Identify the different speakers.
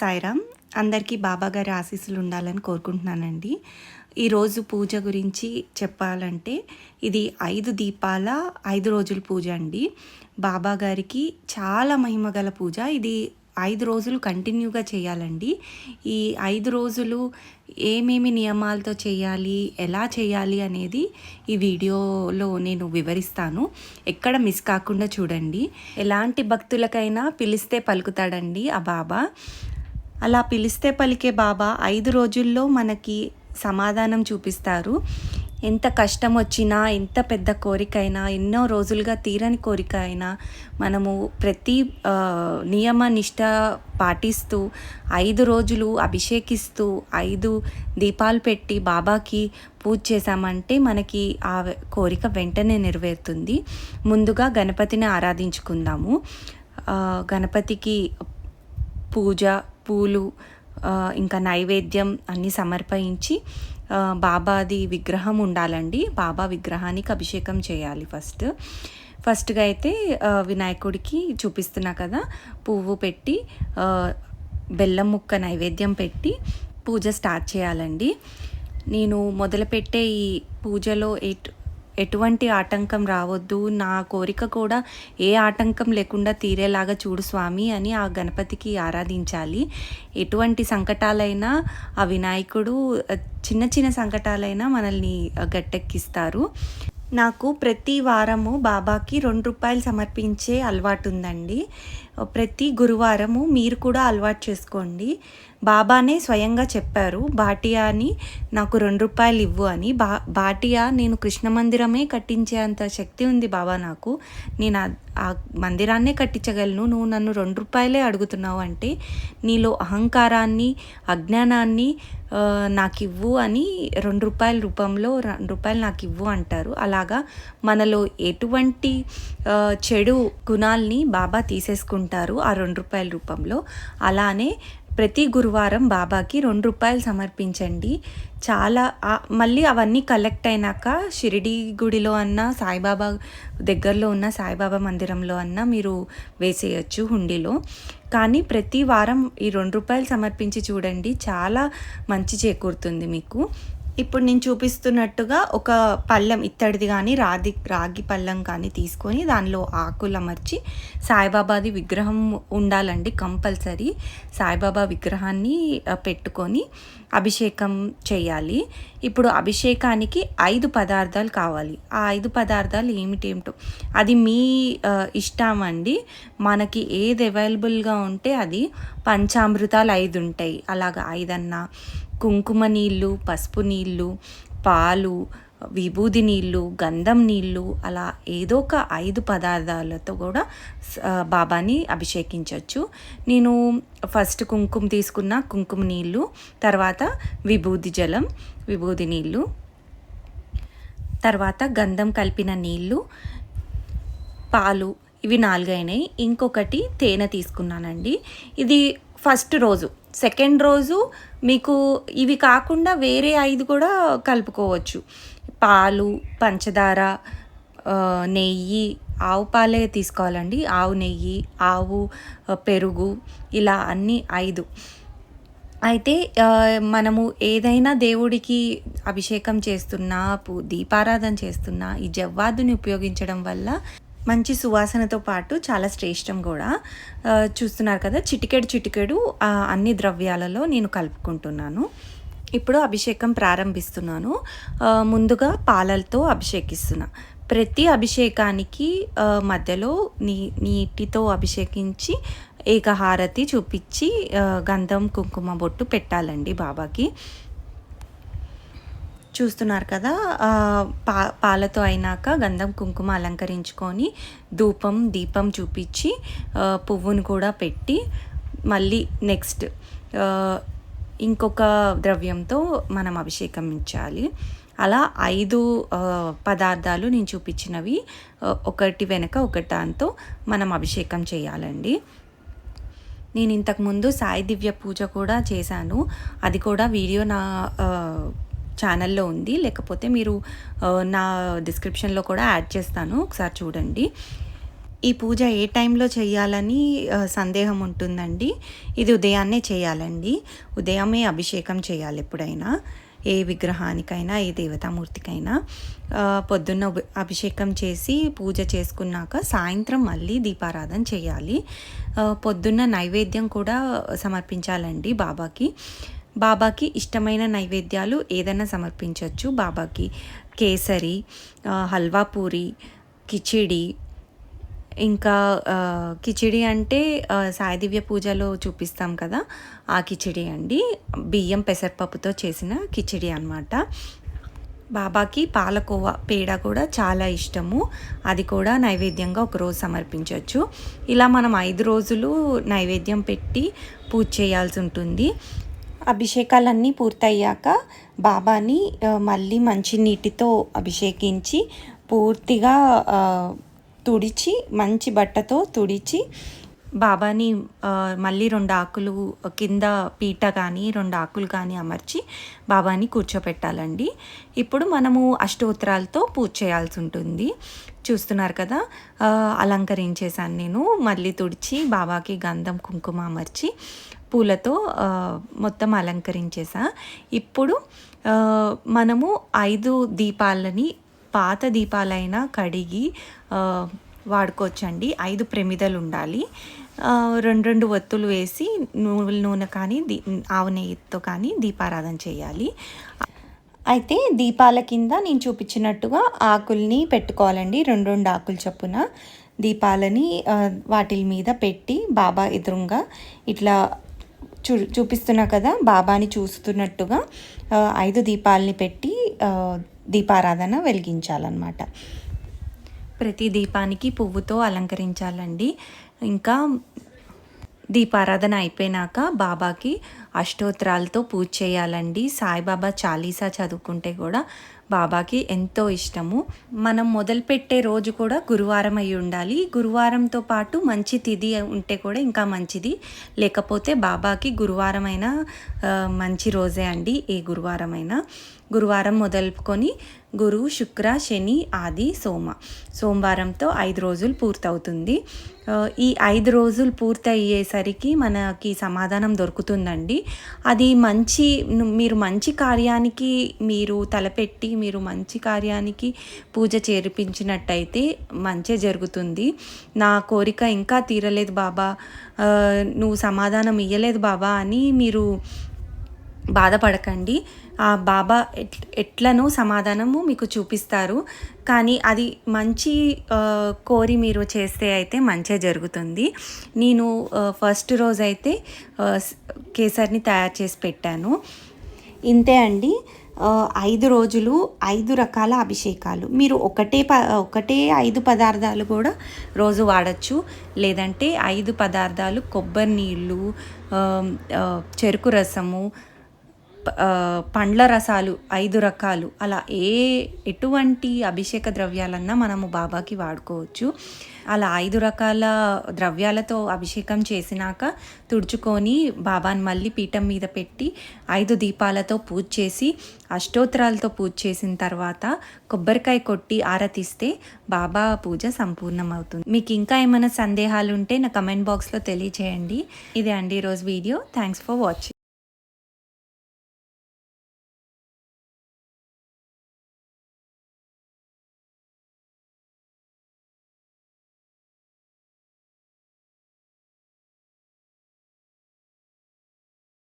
Speaker 1: సాయిరామ్. అందరికీ బాబా గారి ఆశీస్సులు ఉండాలని కోరుకుంటున్నానండి. ఈరోజు పూజ గురించి చెప్పాలంటే ఇది ఐదు దీపాల ఐదు రోజుల పూజ అండి. బాబాగారికి చాలా మహిమ గల పూజ. ఇది ఐదు రోజులు కంటిన్యూగా చేయాలండి. ఈ ఐదు రోజులు ఏమేమి నియమాలతో చేయాలి ఎలా చేయాలి అనేది ఈ వీడియోలో నేను వివరిస్తాను. ఎక్కడ మిస్ కాకుండా చూడండి. ఎలాంటి భక్తులకైనా పిలిస్తే పలుకుతాడండి ఆ బాబా. అలా పిలిస్తే పలికే బాబా ఐదు రోజుల్లో మనకి సమాధానం చూపిస్తారు. ఎంత కష్టం వచ్చినా ఎంత పెద్ద కోరిక అయినా ఎన్నో రోజులుగా తీరని కోరిక అయినా మనము ప్రతి నియమ నిష్ట పాటిస్తూ ఐదు రోజులు అభిషేకిస్తూ ఐదు దీపాలు పెట్టి బాబాకి పూజ చేశామంటే మనకి ఆ కోరిక వెంటనే నెరవేరుతుంది. ముందుగా గణపతిని ఆరాధించుకుందాము. గణపతికి పూజ పూలు ఇంకా నైవేద్యం అన్నీ సమర్పించి బాబాది విగ్రహం ఉండాలండి. బాబా విగ్రహానికి అభిషేకం చేయాలి ఫస్ట్. ఫస్ట్గా అయితే వినాయకుడికి చూపిస్తున్నా కదా పువ్వు పెట్టి బెల్లం ముక్క నైవేద్యం పెట్టి పూజ స్టార్ట్ చేయాలండి. నేను మొదలుపెట్టే ఈ పూజలో ఎటు ఎటువంటి ఆటంకం రావద్దు. నా కోరిక కూడా ఏ ఆటంకం లేకుండా తీరేలాగా చూడు స్వామి అని ఆ గణపతికి ఆరాధించాలి. ఎటువంటి సంకటాలైనా ఆ వినాయకుడు చిన్న చిన్న సంకటాలైనా మనల్ని గట్టెక్కిస్తారు. నాకు ప్రతి వారము బాబాకి రెండు రూపాయలు సమర్పించే అలవాటు ఉందండి ప్రతి గురువారము మీరు కూడా అలవాటు చేసుకోండి. బాబానే స్వయంగా చెప్పారు బాటియాని నాకు రెండు రూపాయలు ఇవ్వు అని. బా బాటియా నేను కృష్ణ మందిరమే కట్టించేంత శక్తి ఉంది బాబా నాకు. నేను ఆ- మందిరాన్నే కట్టించగలను. నువ్వు నన్ను రెండు రూపాయలే అడుగుతున్నావు అంటే నీలో అహంకారాన్ని అజ్ఞానాన్ని నాకు ఇవ్వు అని రెండు రూపాయల రూపంలో రెండు రూపాయలు నాకు ఇవ్వు అంటారు. అలాగా మనలో ఎటువంటి చెడు గుణాల్ని బాబా తీసేసుకుంటారు ఆ రెండు రూపాయల రూపంలో. అలానే ప్రతి గురువారం బాబాకి రెండు రూపాయలు సమర్పించండి. చాలా మళ్ళీ అవన్నీ కలెక్ట్ అయినాక షిరిడి గుడిలో అన్న సాయిబాబా దగ్గరలో ఉన్న సాయిబాబా మందిరంలో అన్న మీరు వేసేయచ్చు హుండీలో. కానీ ప్రతి వారం ఈ రెండు రూపాయలు సమర్పించి చూడండి చాలా మంచి చేకూరుతుంది మీకు. ఇప్పుడు నేను చూపిస్తున్నట్టుగా ఒక పళ్ళెం ఇత్తడిది కానీ రాగి రాగి పళ్ళెం కానీ తీసుకొని దానిలో ఆకులు అమర్చి సాయిబాబాది విగ్రహం ఉండాలండి కంపల్సరీ. సాయిబాబా విగ్రహాన్ని పెట్టుకొని అభిషేకం చేయాలి. ఇప్పుడు అభిషేకానికి ఐదు పదార్థాలు కావాలి. ఆ ఐదు పదార్థాలు ఏమిటేమిటో అది మీ ఇష్టం అండి. మనకి ఏది అవైలబుల్గా ఉంటే అది పంచామృతాలు ఐదు ఉంటాయి. అలాగా ఐదన్నా కుంకుమ నీళ్ళు పసుపు నీళ్ళు పాలు విభూది నీళ్ళు గంధం నీళ్ళు అలా ఏదో ఒక ఐదు పదార్థాలతో కూడా బాబాని అభిషేకించవచ్చు నేను ఫస్ట్ కుంకుమ తీసుకున్న కుంకుమ నీళ్ళు తర్వాత విభూది జలం విభూది నీళ్ళు తర్వాత గంధం కలిపిన నీళ్ళు పాలు ఇవి నాలుగైనాయి. ఇంకొకటి తేనె తీసుకున్నానండి. ఇది ఫస్ట్ రోజు. సెకండ్ రోజు మీకు ఇవి కాకుండా వేరే ఐదు కూడా కలుపుకోవచ్చు. పాలు పంచదార నెయ్యి ఆవు పాలే తీసుకోవాలండి. ఆవు నెయ్యి ఆవు పెరుగు ఇలా అన్నీ ఐదు. అయితే మనము ఏదైనా దేవుడికి అభిషేకం చేస్తున్నా దీపారాధన చేస్తున్నా ఈ జవ్వాదుని ఉపయోగించడం వల్ల మంచి సువాసనతో పాటు చాలా శ్రేష్టం కూడా. చూస్తున్నారు కదా చిటికెడు చిటికెడు అన్ని ద్రవ్యాలలో నేను కలుపుకుంటున్నాను. ఇప్పుడు అభిషేకం ప్రారంభిస్తున్నాను. ముందుగా పాలలతో అభిషేకిస్తున్నా. ప్రతి అభిషేకానికి మధ్యలో నీ నీటితో అభిషేకించి ఏకహారతి చూపించి గంధం కుంకుమ బొట్టు పెట్టాలండి బాబాకి. చూస్తున్నారు కదా పా పాలతో అయినాక గంధం కుంకుమ అలంకరించుకొని ధూపం దీపం చూపించి పువ్వును కూడా పెట్టి మళ్ళీ నెక్స్ట్ ఇంకొక ద్రవ్యంతో మనం అభిషేకం ఇచ్చాలి. అలా ఐదు పదార్థాలు నేను చూపించినవి ఒకటి వెనక ఒకటాంతో మనం అభిషేకం చేయాలండి. నేను ఇంతకుముందు సాయి దివ్య పూజ కూడా చేశాను. అది కూడా వీడియో నా ఛానల్లో ఉంది. లేకపోతే మీరు నా డిస్క్రిప్షన్లో కూడా యాడ్ చేస్తాను. ఒకసారి చూడండి. ఈ పూజ ఏ టైంలో చేయాలని సందేహం ఉంటుందండి? ఇది ఉదయాన్నే చేయాలండి. ఉదయమే అభిషేకం చేయాలి ఎప్పుడైనా. ఏ విగ్రహానికైనా ఏ దేవతామూర్తికైనా. పొద్దున్న అభిషేకం చేసి పూజ చేసుకున్నాక సాయంత్రం మళ్ళీ దీపారాధన చేయాలి. పొద్దున్న నైవేద్యం కూడా సమర్పించాలండి బాబాకి. బాబాకి ఇష్టమైన నైవేద్యాలు ఏదైనా సమర్పించవచ్చు బాబాకి కేసరి హల్వా పూరి కిచిడి. ఇంకా కిచిడి అంటే సాయిదివ్య పూజలో చూపిస్తాం కదా ఆ కిచిడి అండి. బియ్యం పెసరపప్పుతో చేసిన కిచిడి అనమాట బాబాకి పాలకోవా పేడ కూడా చాలా ఇష్టము. అది కూడా నైవేద్యంగా ఒకరోజు సమర్పించవచ్చు ఇలా మనం ఐదు రోజులు నైవేద్యం పెట్టి పూజ చేయాల్సి ఉంటుంది. అభిషేకాలన్నీ పూర్తయ్యాక బాబాని మళ్ళీ మంచి నీటితో అభిషేకించి పూర్తిగా తుడిచి మంచి బట్టతో తుడిచి బాబాని మళ్ళీ రెండు ఆకులు కింద పీట కానీ రెండు ఆకులు కానీ అమర్చి బాబాని కూర్చోపెట్టాలండి. ఇప్పుడు మనము అష్టోత్తరాలతో పూజ చేయాల్సి ఉంటుంది. చూస్తున్నారు కదా అలంకరించేశాను నేను. మళ్ళీ తుడిచి బాబాకి గంధం కుంకుమ అమర్చి పూలతో మొత్తం అలంకరించేసా. ఇప్పుడు మనము ఐదు దీపాలని పాత దీపాలైనా కడిగి వాడుకోవచ్చండి. ఐదు ప్రమిదలు ఉండాలి రెండు రెండు ఒత్తులు వేసి నువ్వుల నూనె కానీ దీ ఆవు నెయ్యితో కానీ దీపారాధన చేయాలి. అయితే దీపాల కింద నేను చూపించినట్టుగా ఆకుల్ని పెట్టుకోవాలండి. రెండు రెండు ఆకులు చొప్పున దీపాలని వాటి మీద పెట్టి బాబా ఎదురుగా ఇట్లా చూ చూపిస్తున్నా కదా బాబాని చూస్తున్నట్టుగా ఐదు దీపాలని పెట్టి దీపారాధన వెలిగించాలన్నమాట. ప్రతి దీపానికి పువ్వుతో అలంకరించాలండి. ఇంకా దీపారాధన అయిపోయినాక బాబాకి అష్టోత్తరాలతో పూజ చేయాలండి. సాయిబాబా చాలీసా చదువుకుంటే కూడా బాబాకి ఎంతో ఇష్టము. మనం మొదలుపెట్టే రోజు కూడా గురువారం అయి ఉండాలి. గురువారంతో పాటు మంచి తిథి ఉంటే కూడా ఇంకా మంచిది. లేకపోతే బాబాకి గురువారం అయినా మంచి రోజే అండి ఏ గురువారం అయినా గురువారం మొదలుకొని గురు శుక్ర శని ఆది సోమ. సోమవారంతో ఐదు రోజులు పూర్తవుతుంది. ఈ ఐదు రోజులు పూర్తయ్యేసరికి మనకి సమాధానం దొరుకుతుందండి. అది మంచి మీరు మంచి కార్యానికి మీరు తలపెట్టి మీరు మంచి కార్యానికి పూజ చేర్పించినట్టయితే మంచి జరుగుతుంది. నా కోరిక ఇంకా తీరలేదు బాబా. నువ్వు సమాధానం ఇయ్యలేదు బాబా అని మీరు బాధపడకండి. ఆ బాబా ఎట్ ఎట్లనో సమాధానము మీకు చూపిస్తారు. కానీ అది మంచి కోరి మీరు చేస్తే అయితే మంచిగా జరుగుతుంది. నేను ఫస్ట్ రోజు అయితే కేసరిని తయారు చేసి పెట్టాను. ఇంతే అండి. ఐదు రోజులు ఐదు రకాల అభిషేకాలు. మీరు ఒకటే ప ఒకటే ఐదు పదార్థాలు కూడా రోజు వాడచ్చు. లేదంటే ఐదు పదార్థాలు కొబ్బరి నీళ్ళు చెరుకు రసము పండ్ల రసాలు ఐదు రకాలు. అలా ఏ ఎటువంటి అభిషేక ద్రవ్యాలన్నా మనము బాబాకి వాడుకోవచ్చు. అలా ఐదు రకాల ద్రవ్యాలతో అభిషేకం చేసినాక తుడుచుకొని బాబాని మళ్ళీ పీఠం మీద పెట్టి ఐదు దీపాలతో పూజ చేసి అష్టోత్తరాలతో పూజ చేసిన తర్వాత కొబ్బరికాయ కొట్టి ఆరతిస్తే బాబా పూజ సంపూర్ణమవుతుంది. మీకు ఇంకా ఏమైనా సందేహాలు ఉంటే నా కమెంట్ బాక్స్లో తెలియచేయండి. ఇదే అండి ఈరోజు వీడియో. Thanks for watching.